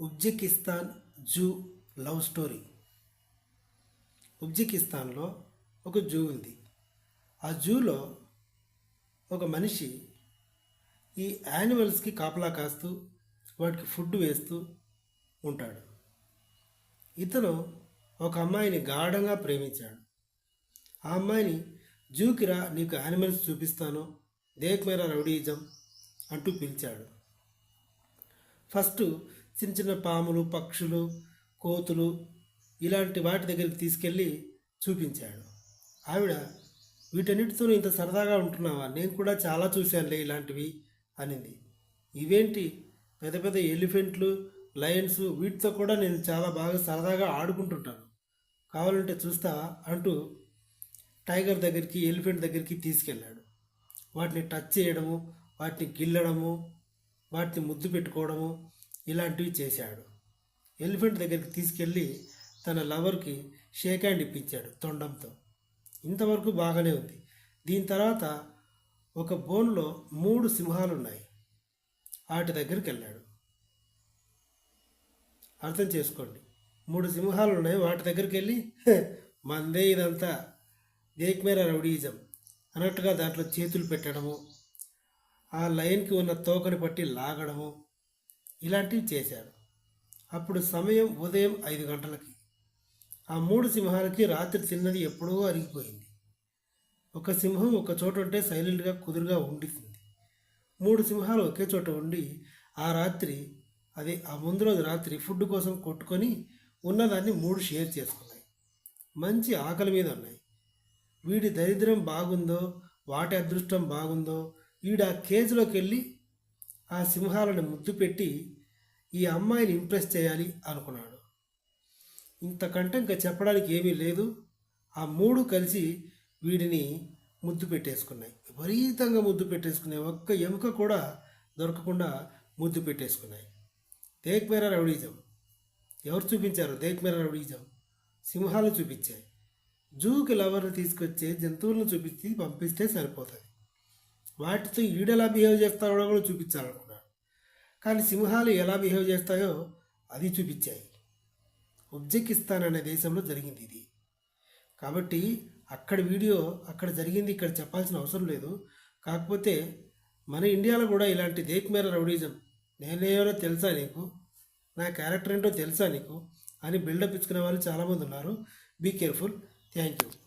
Uzbekistan zoo love story. ఉజ్బెకిస్తాన్లో ఒక zoo ఉంది. ఆ జూలో ఒక మనిషి ఈ యానిమల్స్కి కాపలా కాస్తూ వాటికి ఫుడ్ వేస్తూ ఉంటాడు. ఇతను ఒక అమ్మాయిని గాఢంగా ప్రేమించాడు. ఆ అమ్మాయిని జూకిరా నీకు యానిమల్స్ చూపిస్తాను దేక్ మేరా రౌడీజం అంటూ పిలిచాడు. ఫస్ట్ చిన్న చిన్న పాములు పక్షులు కోతులు ఇలాంటి వాటి దగ్గరికి తీసుకెళ్ళి చూపించాడు. ఆవిడ వీటన్నిటితో ఇంత సరదాగా ఉంటున్నావా? నేను కూడా చాలా చూశానులే ఇలాంటివి అనింది. ఇవేంటి? పెద్ద పెద్ద ఎలిఫెంట్లు లయన్స్ వీటితో కూడా నేను చాలా బాగా సరదాగా ఆడుకుంటుంటాను. కావాలంటే చూస్తా అంటూ టైగర్ దగ్గరికి ఎలిఫెంట్ దగ్గరికి తీసుకెళ్ళాడు. వాటిని టచ్ చేయడము వాటిని గిల్లడము వాటిని ముద్దు పెట్టుకోవడము ఇలాంటివి చేశాడు. ఎలిఫెంట్ దగ్గరికి తీసుకెళ్ళి తన లవర్కి షేక్ హ్యాండ్ ఇప్పించాడు తొండంతో. ఇంతవరకు బాగానే ఉంది. దీని తర్వాత ఒక బోన్లో మూడు సింహాలు ఉన్నాయి వాటి దగ్గరికి వెళ్ళాడు అర్థం చేసుకోండి. మూడు సింహాలు ఉన్నాయి వాటి దగ్గరికి వెళ్ళి మందే ఇదంతా. దేక్మేర రౌడీజం. అన్నట్టుగా దాంట్లో చేతులు పెట్టడము ఆ లైన్కి ఉన్న తోకని పట్టి లాగడము ఇలాంటివి చేశాడు అప్పుడు సమయం ఉదయం ఐదు గంటలకి. ఆ మూడు సింహాలకి రాత్రి తిన్నది ఎప్పుడో అరిగిపోయింది. ఒక సింహం ఒక చోట ఉంటే సైలెంట్గా కుదురుగా ఉండిస్తుంది మూడు సింహాలు ఒకే చోట ఉండి ఆ రాత్రి అదే ఆ ముందు రోజు రాత్రి ఫుడ్ కోసం కొట్టుకొని ఉన్నదాన్ని మూడు షేర్ చేసుకున్నాయి. మంచి ఆకలి మీద ఉన్నాయి. వీడి దరిద్రం బాగుందో వాటి అదృష్టం బాగుందో వీడు ఆ కేజీలోకి వెళ్ళి ఆ సింహాలను ముద్దు పెట్టి ఈ అమ్మాయిని ఇంప్రెస్ చేయాలి అనుకున్నాడు. ఇంతకంటే ఇంకా చెప్పడానికి ఏమీ లేదు. ఆ మూడు కలిసి వీడిని ముద్దు పెట్టేసుకున్నాయి. విపరీతంగా ముద్దు పెట్టేసుకున్నాయి. ఒక్క ఎముక కూడా దొరకకుండా ముద్దు పెట్టేసుకున్నాయి. దేక్ మేరా రౌడీజం. ఎవరు చూపించారు దేక్ మేరా రౌడీజం? సింహాలు చూపించాయి. జూకి లవర్ని తీసుకొచ్చే జంతువులను చూపించి పంపిస్తే సరిపోతుంది. వాటితో ఈడెలా బిహేవ్ చేస్తారో కూడా చూపించాలనుకున్నాడు. కానీ సింహాలు ఎలా బిహేవ్ చేస్తాయో అది చూపించాయి. ఉజ్బెకిస్తాన్ అనే దేశంలో జరిగింది ఇది. కాబట్టి అక్కడ వీడియో అక్కడ జరిగింది ఇక్కడ చెప్పాల్సిన అవసరం లేదు. కాకపోతే మన ఇండియాలో కూడా ఇలాంటి దేక్ మేర రౌడీజం నేనేమో తెలుసా నీకు? నా క్యారెక్టర్ ఏంటో తెలుసా నీకు? అని బిల్డప్ ఇచ్చుకునే వాళ్ళు చాలామంది ఉన్నారు. Be careful. Thank you.